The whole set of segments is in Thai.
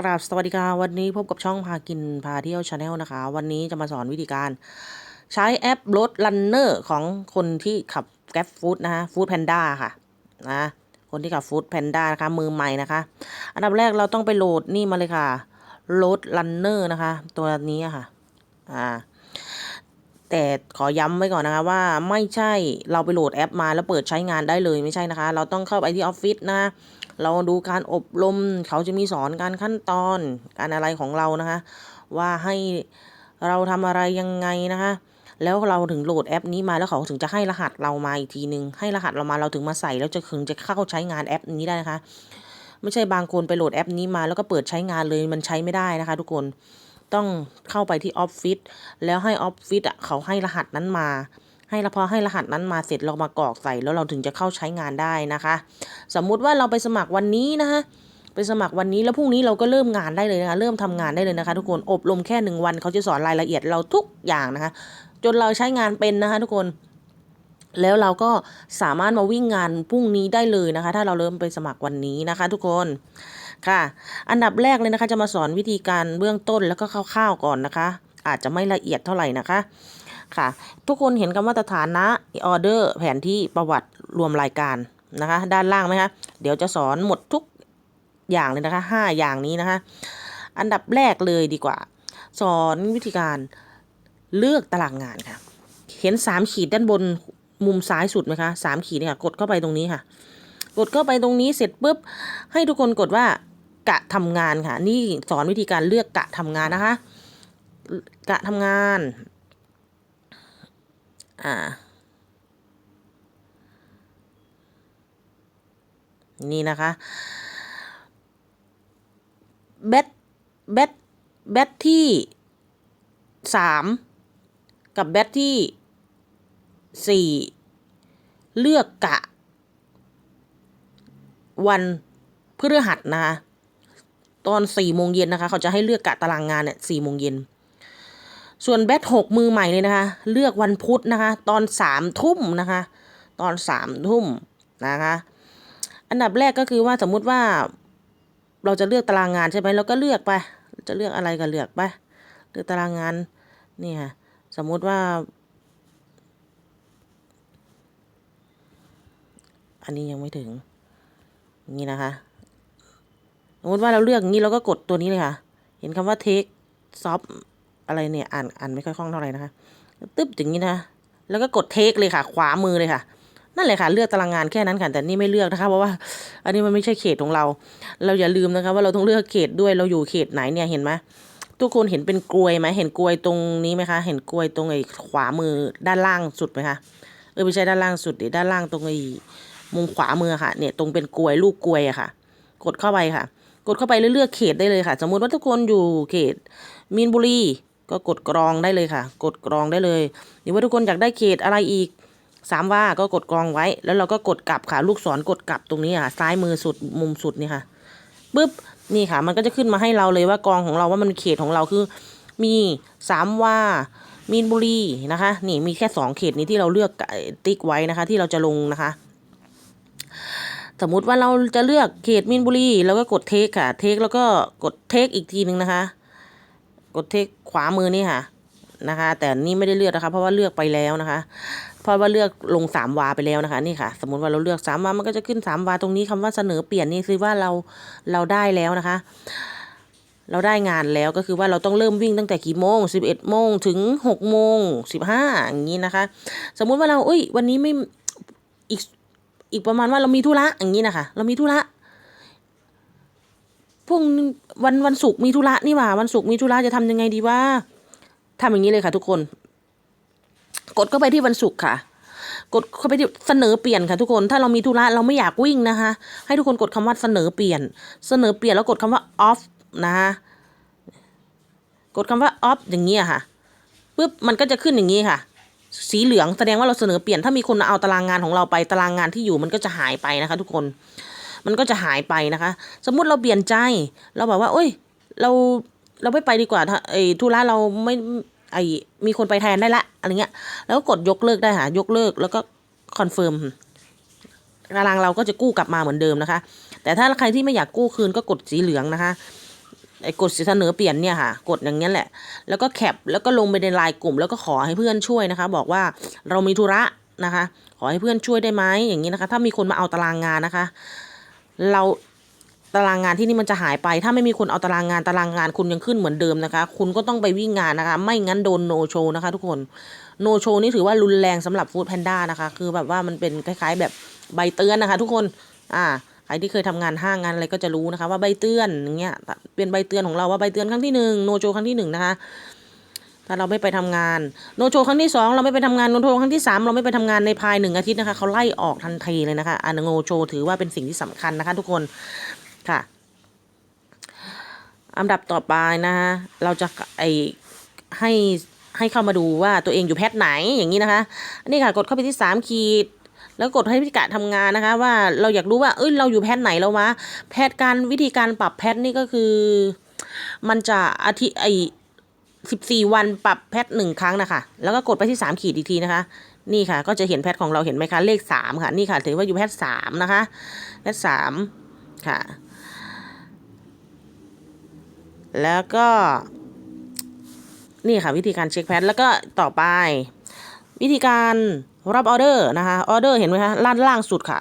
กราบสวัสดีค่ะวันนี้พบกับช่องพากินพาเที่ยวชาแนลนะคะ วันนี้จะมาสอนวิธีการ ใช้แอปรถลันเนอร์ของคนที่ขับแกร็บฟู้ดนะคะฟู้ดแพนด้าค่ะนะคนที่ขับฟู้ดแพนด้านะคะมือใหม่นะคะ อันดับแรกเราต้องไปโหลดนี่มาเลยค่ะรถลันเนอร์นะคะ ตัวนี้ค่ะอ่าแต่ขอย้ำไว้ก่อนนะคะว่าไม่ใช่เราไปโหลดแอปมาแล้วเปิดใช้งานได้เลยไม่ใช่นะคะ เราต้องเข้าไปที่ออฟฟิศนะ เราดูการอบรมเขาจะมีสอนการขั้นตอนการอะไรของเรานะคะ ว่าให้เราทำอะไรยังไงนะคะแล้วเราถึงโหลดแอปนี้มาแล้วเขาถึงจะให้รหัสเรามาอีกทีนึง ให้รหัสเรามาเราถึงมาใส่แล้วจะถึงจะเข้าใช้งานแอปนี้ได้นะคะ ไม่ใช่บางคนไปโหลดแอปนี้มาแล้วก็เปิดใช้งานเลยมันใช้ไม่ได้นะคะ ทุกคนต้องเข้าไปที่ออฟฟิศแล้วให้ออฟฟิศอะเขาให้รหัสนั้นมา ให้แล้วพอให้รหัสนั้นมาเสร็จเรามากรอกใส่แล้วเราถึงจะเข้าใช้งานได้นะคะ สมมุติว่าเราไปสมัครวันนี้นะคะไปสมัครวันนี้แล้วพรุ่งนี้เราก็เริ่มงานได้เลยนะคะเริ่มทำงานได้เลยนะคะ ทุกคนอบรมแค่หนึ่งวันเขาจะสอนรายละเอียดเราทุกอย่างนะคะ จนเราใช้งานเป็นนะคะ ทุกคนแล้วเราก็สามารถมาวิ่งงานพรุ่งนี้ได้เลยนะคะ ถ้าเราเริ่มไปสมัครวันนี้นะคะ ทุกคนค่ะ อันดับแรกเลยนะคะ จะมาสอนวิธีการเบื้องต้นแล้วก็คร่าวๆก่อนนะคะ อาจจะไม่ละเอียดเท่าไหร่นะคะ ค่ะ ทุกคนเห็นคำว่าสถานะออเดอร์แผนที่ประวัติรวมรายการนะคะ ด้านล่างไหมคะเดี๋ยวจะสอนหมดทุกอย่างเลยนะคะห้าอย่างนี้นะคะ อันดับแรกเลยดีกว่า สอนวิธีการเลือกตารางงานค่ะ เห็นสามขีดด้านบนมุมซ้ายสุดไหมคะสามขีดเนี่ยกดเข้าไปตรงนี้ค่ะ กดเข้าไปตรงนี้เสร็จปุ๊บ ให้ทุกคนกดว่ากะทำงานค่ะ นี่สอนวิธีการเลือกกะทำงานนะคะ กะทำงาน อ่า นี่นะคะแบตแบตแบตที่สามกับแบตที่สี่เลือกกะ วันพฤหัสนะคะตอนสี่โมงเย็นนะคะ เขาจะให้เลือกกะตารางงานเนี่ยสี่โมงเย็น ส่วนแบทหกมือใหม่เลยนะคะ เลือกวันพุธนะคะ ตอนสามทุ่มนะคะ ตอนสามทุ่มนะคะ อันดับแรกก็คือว่าสมมุติว่า เราจะเลือกตารางงานใช่ไหมเราก็เลือกไป จะเลือกอะไรก็เลือกไปเลือกตารางงานนี่ค่ะสมมุติว่า อันนี้ยังไม่ถึง นี่นะคะสมมติว่าเราเลือกอย่างนี้เราก็กดตัวนี้เลยค่ะ เห็นคำว่า take soft อะไรเนี่ยอ่านอ่านไม่ค่อยคล่องเท่าไหร่นะคะตึ๊บอย่างนี้นะแล้วก็กด take เลยค่ะ ขวามือเลยค่ะนั่นแหละค่ะเลือกตารางงานแค่นั้นค่ะแต่นี่ไม่เลือกนะคะ เพราะว่าอันนี้มันไม่ใช่เขตของเรา เราอย่าลืมนะคะ ว่าเราต้องเลือกเขตด้วยเราอยู่เขตไหนเนี่ยเห็นไหมทุกคนเห็นเป็นกลวยไหมเห็นกลวยตรงนี้ไหมคะ เห็นกลวยตรงไอ้ขวามือด้านล่างสุดไหมคะเออไม่ใช่ด้านล่างสุดดิด้านล่างตรงไอ้มุมขวามือค่ะเนี่ยตรงเป็นกลวยลูกกลวยอะค่ะ กดเข้าไปค่ะ กดเข้าไปเลือกเขตได้เลยค่ะ สมมุติว่าทุกคนอยู่เขตมีนบุรี ก็กดกรองได้เลยค่ะ กดกรองได้เลยหรือว่าทุกคนอยากได้เขตอะไรอีกสามว่าก็กดกรองไว้ แล้วเราก็กดกลับค่ะ ลูกศรกดกลับตรงนี้ค่ะ ซ้ายมือสุดมุมสุดนี่ค่ะปึ๊บนี่ค่ะ มันก็จะขึ้นมาให้เราเลยว่ากองของเราว่ามันเขตของเราคือ มีสามว่ามีนบุรีนะคะ นี่มีแค่สองเขตนี้ที่เราเลือกติ๊กไว้นะคะ ที่เราจะลงนะคะ สมมุติว่าเราจะเลือกเขตมีนบุรีเราก็กดเทคค่ะ เทคแล้วก็กดเทคอีกทีหนึ่งนะคะ กดเทคขวามือนี่ค่ะนะคะ แต่นี่ไม่ได้เลือกนะคะ เพราะว่าเลือกไปแล้วนะคะ เพราะว่าเลือกลงสามวาไปแล้วนะคะ นี่ค่ะ สมมติว่าเราเลือกสามวามันก็จะขึ้นสามวาตรงนี้คำว่าเสนอเปลี่ยนนี่คือว่าเราเราได้แล้วนะคะ เราได้งานแล้วก็คือว่าเราต้องเริ่มวิ่งตั้งแต่กี่โมงสิบเอ็ดโมงถึงหกโมงสิบห้าอย่างนี้นะคะ สมมุติว่าเราอุ้ย วันนี้ไม่อีกอีกประมาณว่าเรามีธุระอย่างนี้นะคะ เรามีธุระ พรุ่งวันวันศุกร์มีธุระนี่หว่า วันศุกร์มีธุระจะทำยังไงดีว่าทำอย่างนี้เลยค่ะ ทุกคน กดเข้าไปที่วันศุกร์ค่ะ กดเข้าไปที่เสนอเปลี่ยนค่ะ ทุกคนถ้าเรามีธุระเราไม่อยากวิ่งนะคะ ให้ทุกคนกดคำว่าเสนอเปลี่ยน เสนอเปลี่ยนแล้วกดคำว่า off นะคะกดคำว่า off อย่างนี้ค่ะปุ๊บมันก็จะขึ้นอย่างนี้ค่ะสีเหลืองแสดงว่าเราเสนอเปลี่ยนถ้ามีคนเอาตารางงานของเราไปตารางงานที่อยู่มันก็จะหายไปนะคะ ทุกคน มันก็จะหายไปนะคะ สมมุติเราเปลี่ยนใจ เราบอกว่าโอ้ย เราเราไม่ไปดีกว่าไอ้ธุระเราไม่ไอ้มีคนไปแทนได้ละอะไรเงี้ย แล้วก็กดยกเลิกได้ค่ะยกเลิกแล้วก็คอนเฟิร์มตารางเราก็จะกู้กลับมาเหมือนเดิมนะคะ แต่ถ้าใครที่ไม่อยากกู้คืนก็กดสีเหลืองนะคะไอ้กดเสนอเปลี่ยนเนี่ยค่ะ กดอย่างเงี้ยแหละ แล้วก็แคปแล้วก็ลงไปในไลน์กลุ่ม แล้วก็ขอให้เพื่อนช่วยนะคะ บอกว่าเรามีธุระนะคะ ขอให้เพื่อนช่วยได้ไหมอย่างนี้นะคะ ถ้ามีคนมาเอาตารางงานนะคะ เราตารางงานที่นี่มันจะหายไป ถ้าไม่มีคนเอาตารางงานตารางงานคุณยังขึ้นเหมือนเดิมนะคะ คุณก็ต้องไปวิ่งงานนะคะ ไม่งั้นโดนโนโชนะคะทุกคนโนโชนี่ถือว่ารุนแรงสำหรับฟู้ดแพนด้านะคะ คือแบบว่ามันเป็นคล้ายๆแบบใบเตือนนะคะ ทุกคนอ่าใครที่เคยทำงานห้างงานอะไรก็จะรู้นะคะ ว่าใบเตือนอย่างเงี้ยเป็นใบเตือนของเราว่าใบเตือนครั้งที่หนึ่งโนโชครั้งที่หนึ่งนะคะ ถ้าเราไม่ไปทำงาน โนโชครั้งที่สองเราไม่ไปทำงานโนโชครั้งที่สามเราไม่ไปทำงานในภายหนึ่งอาทิตย์นะคะเขาไล่ออกทันทีเลยนะคะอันโนโชถือว่าเป็นสิ่งที่สำคัญนะคะทุกคนค่ะอันดับต่อไปนะคะเราจะไอให้ให้เข้ามาดูว่าตัวเองอยู่แพทไหนอย่างนี้นะคะอันนี้ค่ะกดเข้าไปที่สามขีดแล้วกดให้พิกะทำงานนะคะ ว่าเราอยากรู้ว่าเอ้ยเราอยู่แพทไหนแล้ววะแพทการวิธีการปรับแพทนี่ก็คือ มันจะอาทิไอ สิบสี่วันปรับแพทหนึ่งครั้งนะคะ แล้วก็กดไปที่สามขีดอีกทีนะคะ นี่ค่ะ ก็จะเห็นแพทของเราเห็นไหมคะ เลขสามค่ะ นี่ค่ะ ถือว่าอยู่แพทสามนะคะ แพทสามค่ะ แล้วก็ นี่ค่ะวิธีการเช็คแพท แล้วก็ต่อไป วิธีการรับออเดอร์นะคะ ออเดอร์เห็นไหมคะล่างล่างสุดค่ะ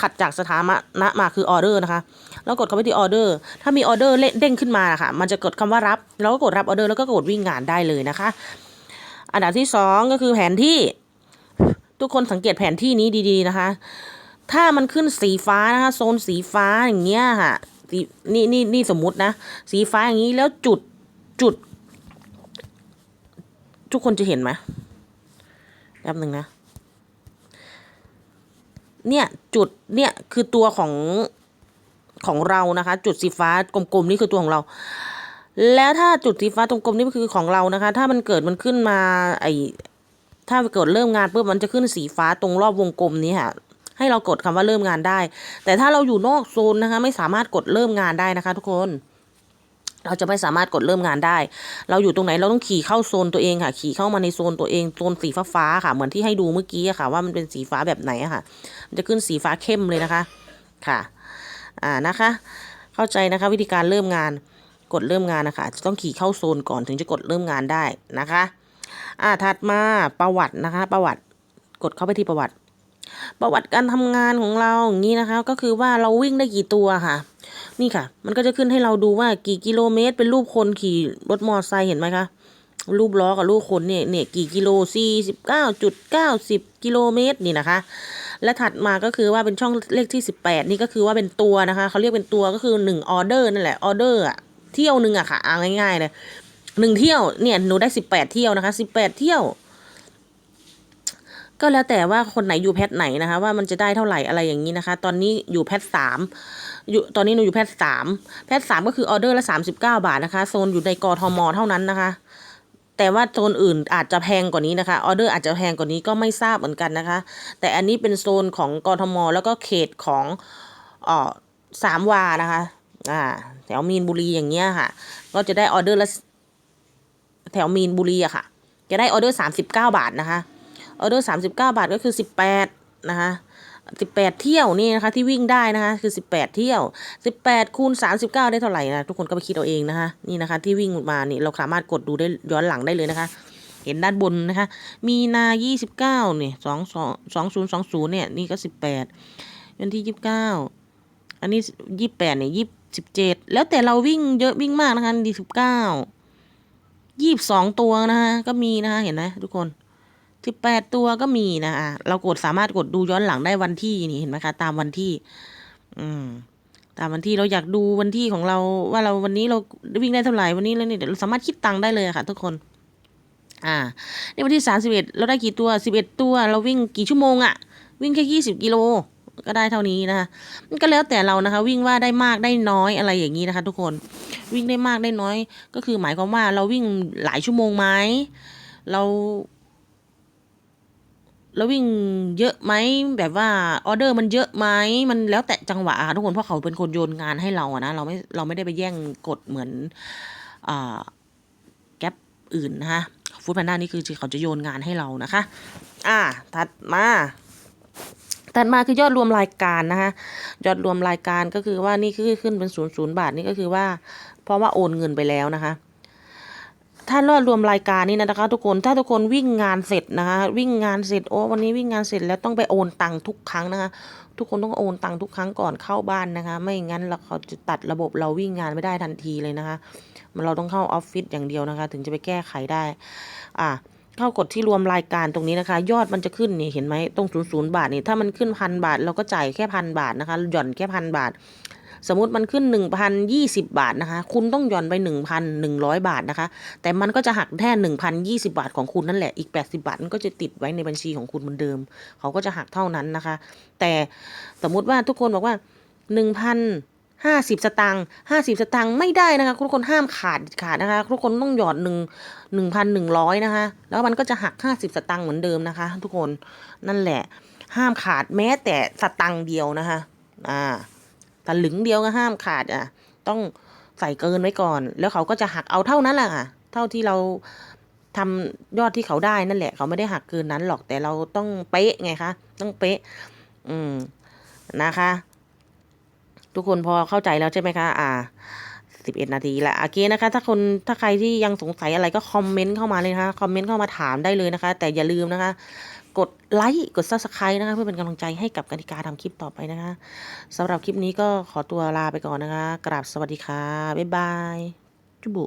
ถัดจากสถานะมาคือออเดอร์นะคะ แล้วกดเข้าที่ออเดอร์ถ้ามีออเดอร์เด้งขึ้นมาค่ะ มันจะกดคำว่ารับเราก็กดรับออเดอร์แล้วก็กดวิ่งงานได้เลยนะคะ อันดับที่สองก็คือแผนที่ ทุกคนสังเกตแผนที่นี้ดีๆนะคะ ถ้ามันขึ้นสีฟ้านะคะ โซนสีฟ้าอย่างเงี้ยค่ะสีนี่นี่นี่สมมุตินะ สีฟ้าอย่างนี้แล้วจุดจุด ทุกคนจะเห็นไหมแป๊บหนึ่งนะ เนี่ยจุดเนี่ยคือตัวของของเรานะคะ จุดสีฟ้ากลมๆนี่คือตัวของเรา แล้วถ้าจุดสีฟ้าตรงกลมนี่ก็คือของเรานะคะ ถ้ามันเกิดมันขึ้นมาไอถ้าเกิดเริ่มงานปุ๊บมันจะขึ้นสีฟ้าตรงรอบวงกลมนี้ค่ะให้เรากดคำว่าเริ่มงานได้ แต่ถ้าเราอยู่นอกโซนนะคะ ไม่สามารถกดเริ่มงานได้นะคะ ทุกคน เราจะไม่สามารถกดเริ่มงานได้ เราอยู่ตรงไหนเราต้องขี่เข้าโซนตัวเองค่ะ ขี่เข้ามาในโซนตัวเองโซนสีฟ้าๆค่ะ เหมือนที่ให้ดูเมื่อกี้ค่ะ ว่ามันเป็นสีฟ้าแบบไหนค่ะ มันจะขึ้นสีฟ้าเข้มเลยนะคะค่ะอ่านะคะ เข้าใจนะคะวิธีการเริ่มงานกดเริ่มงานนะคะจะต้องขี่เข้าโซนก่อนถึงจะกดเริ่มงานได้นะคะอ่าถัดมาประวัตินะคะ ประวัติกดเข้าไปที่ประวัติ ประวัติการทำงานของเราอย่างนี้นะคะ ก็คือว่าเราวิ่งได้กี่ตัวค่ะ นี่ค่ะ มันก็จะขึ้นให้เราดูว่ากี่กิโลเมตร เป็นรูปคนขี่รถมอเตอร์ไซค์เห็นไหมคะรูปล้อกับรูปคนเนี่ยเนี่ยกี่กิโลสี่สิบเก้าจุดเก้าสิบกิโลเมตรนี่นะคะ และถัดมาก็คือว่าเป็นช่องเลขที่สิบแปดนี่ก็คือว่าเป็นตัวนะคะเขาเรียกเป็นตัวก็คือหนึ่งออเดอร์นั่นแหละออเดอร์อะเที่ยวหนึ่งอะค่ะเอาง่ายๆเลยหนึ่งเที่ยวเนี่ยหนูได้สิบแปดเที่ยวนะคะสิบแปดเที่ยว ก็แล้วแต่ว่าคนไหนอยู่แพทไหนนะคะ ว่ามันจะได้เท่าไหร่อะไรอย่างนี้นะคะ ตอนนี้อยู่แพทสามอยู่ตอนนี้หนูอยู่แพทสามแพทสามก็คือออเดอร์ละสามสิบเก้าบาทนะคะโซนอยู่ในกรทมเท่านั้นนะคะ แต่ว่าโซนอื่นอาจจะแพงกว่านี้นะคะออเดอร์อาจจะแพงกว่านี้ก็ไม่ทราบเหมือนกันนะคะ แต่อันนี้เป็นโซนของกรทมแล้วก็เขตของอ่อสามวานะคะอ่าแถวมีนบุรีอย่างเงี้ยค่ะ ก็จะได้ออเดอร์ละแถวมีนบุรีอะค่ะ จะได้ออเดอร์สามสิบเก้าบาทนะคะ ออเดอร์สามสิบเก้าบาทก็คือสิบแปดนะคะสิบแปดเที่ยวนี่นะคะที่วิ่งได้นะคะคือสิบแปดเที่ยวสิบแปดคูณสามสิบเก้าได้เท่าไหร่นะทุกคนก็ไปคิดเอาเองนะคะนี่นะคะที่วิ่งมานี่เราสามารถกดดูได้ย้อนหลังได้เลยนะคะ เห็นด้านบนนะคะ มีนายี่สิบเก้าเนี่ยสองสองสองศูนย์สองศูนย์เนี่ยนี่ก็สิบแปดวันที่ยี่สิบเก้าอันนี้ยี่แปดเนี่ยยี่สิบเจ็ดแล้วแต่เราวิ่งเยอะวิ่งมากนะคะดีสิบเก้ายี่สิบสองตัวนะคะก็มีนะคะเห็นไหมทุกคน สิบแปดตัวก็มีนะคะเรากดสามารถกดดูย้อนหลังได้วันที่นี่เห็นไหมคะตามวันที่ อืม ตามวันที่เราอยากดูวันที่ของเราว่าเราวันนี้เราวิ่งได้เท่าไหร่วันนี้แล้วเนี่ยเดี๋ยวเราสามารถคิดตังค์ได้เลยะค่ะ ทุกคน อ่าในวันที่สามสิบเอ็ดเราได้กี่ตัวสิบเอ็ดตัว เราวิ่งกี่ชั่วโมงอะวิ่งแค่ยี่สิบกิโลก็ได้เท่านี้นะคะ มันก็แล้วแต่เรานะคะ วิ่งว่าได้มากได้น้อยอะไรอย่างนี้นะคะ ทุกคนวิ่งได้มากได้น้อย ก็คือหมายความว่าเราวิ่งหลายชั่วโมงไหมเรา แล้ววิ่งเยอะไหมแบบว่าออเดอร์มันเยอะไหมมันแล้วแต่จังหวะอะทุกคนเพราะเขาเป็นคนโยนงานให้เราอะนะเราไม่เราไม่ได้ไปแย่งกดเหมือนอแก๊ปอื่นนะคะฟู้ดแพนด้านี่คือเขาจะโยนงานให้เรานะคะ อ่าถัดมาถัดมาคือยอดรวมรายการนะคะยอดรวมรายการก็คือว่านี่คือขึ้นเป็นศูนย์ศูนย์บาทนี่ก็คือว่า เพราะว่าโอนเงินไปแล้วนะคะ ถ้ารอดรวมรายการนี่นะคะ ทุกคนถ้าทุกคนวิ่งงานเสร็จนะคะ วิ่งงานเสร็จโอ้วันนี้วิ่งงานเสร็จแล้วต้องไปโอนตังค์ทุกครั้งนะคะ ทุกคนต้องโอนตังค์ทุกครั้งก่อนเข้าบ้านนะคะ ไม่งั้นเราเขาจะตัดระบบเราวิ่งงานไม่ได้ทันทีเลยนะคะมันเราต้องเข้าออฟฟิศอย่างเดียวนะคะ ถึงจะไปแก้ไขได้ อะเข้ากดที่รวมรายการตรงนี้นะคะ ยอดมันจะขึ้นนี่เห็นไหมตรงศูนย์ศูนย์บาทนี่ถ้ามันขึ้นพันบาท เราก็จ่ายแค่พันบาทนะคะ หย่อนแค่พันบาท สมมติมันขึ้นหนึ่งพันยี่สิบาทนะคะ คุณต้องหย่อนไปหนึ่งพันหนึ่งร้อยบาทนะคะ แต่มันก็จะหักแค่หนึ่งพันยี่สิบาทของคุณนั่นแหละ อีกแปดสิบาทมันก็จะติดไว้ในบัญชีของคุณเหมือนเดิม เขาก็จะหักเท่านั้นนะคะ แต่สมมุติว่าทุกคนบอกว่าหนึ่งพันห้าสิบสตางค์ห้าสิบสตางค์ไม่ได้นะคะ ทุกคนห้ามขาดขาดนะคะ ทุกคนต้องหยอดหนึ่งหนึ่งพันหนึ่งร้อยนะคะ แล้วมันก็จะหักห้าสิบสตางค์เหมือนเดิมนะคะ ทุกคนนั่นแหละ ห้ามขาดแม้แต่สตังค์เดียวนะคะ อ่า ตลึงเดียวก็ห้ามขาดอะ ต้องใส่เกินไว้ก่อน แล้วเขาก็จะหักเอาเท่านั้นแหละค่ะ เท่าที่เราทำยอดที่เขาได้นั่นแหละ เขาไม่ได้หักเกินนั้นหรอกแต่เราต้องเป๊ะไงคะ ต้องเป๊ะ อืมนะคะ ทุกคนพอเข้าใจแล้วใช่ไหมคะ อ่าสิบเอ็ดนาทีละโอเคนะคะ ถ้าคนถ้าใครที่ยังสงสัยอะไรก็คอมเมนต์เข้ามาเลยนะคะคอมเมนต์เข้ามาถามได้เลยนะคะ แต่อย่าลืมนะคะ กดไลค์กด subscribe นะคะ เพื่อเป็นกำลังใจให้กับกติกาทำคลิปต่อไปนะคะสำหรับคลิปนี้ก็ขอตัวลาไปก่อนนะคะ กราบสวัสดีค่ะ บ๊ายบาย จุบุ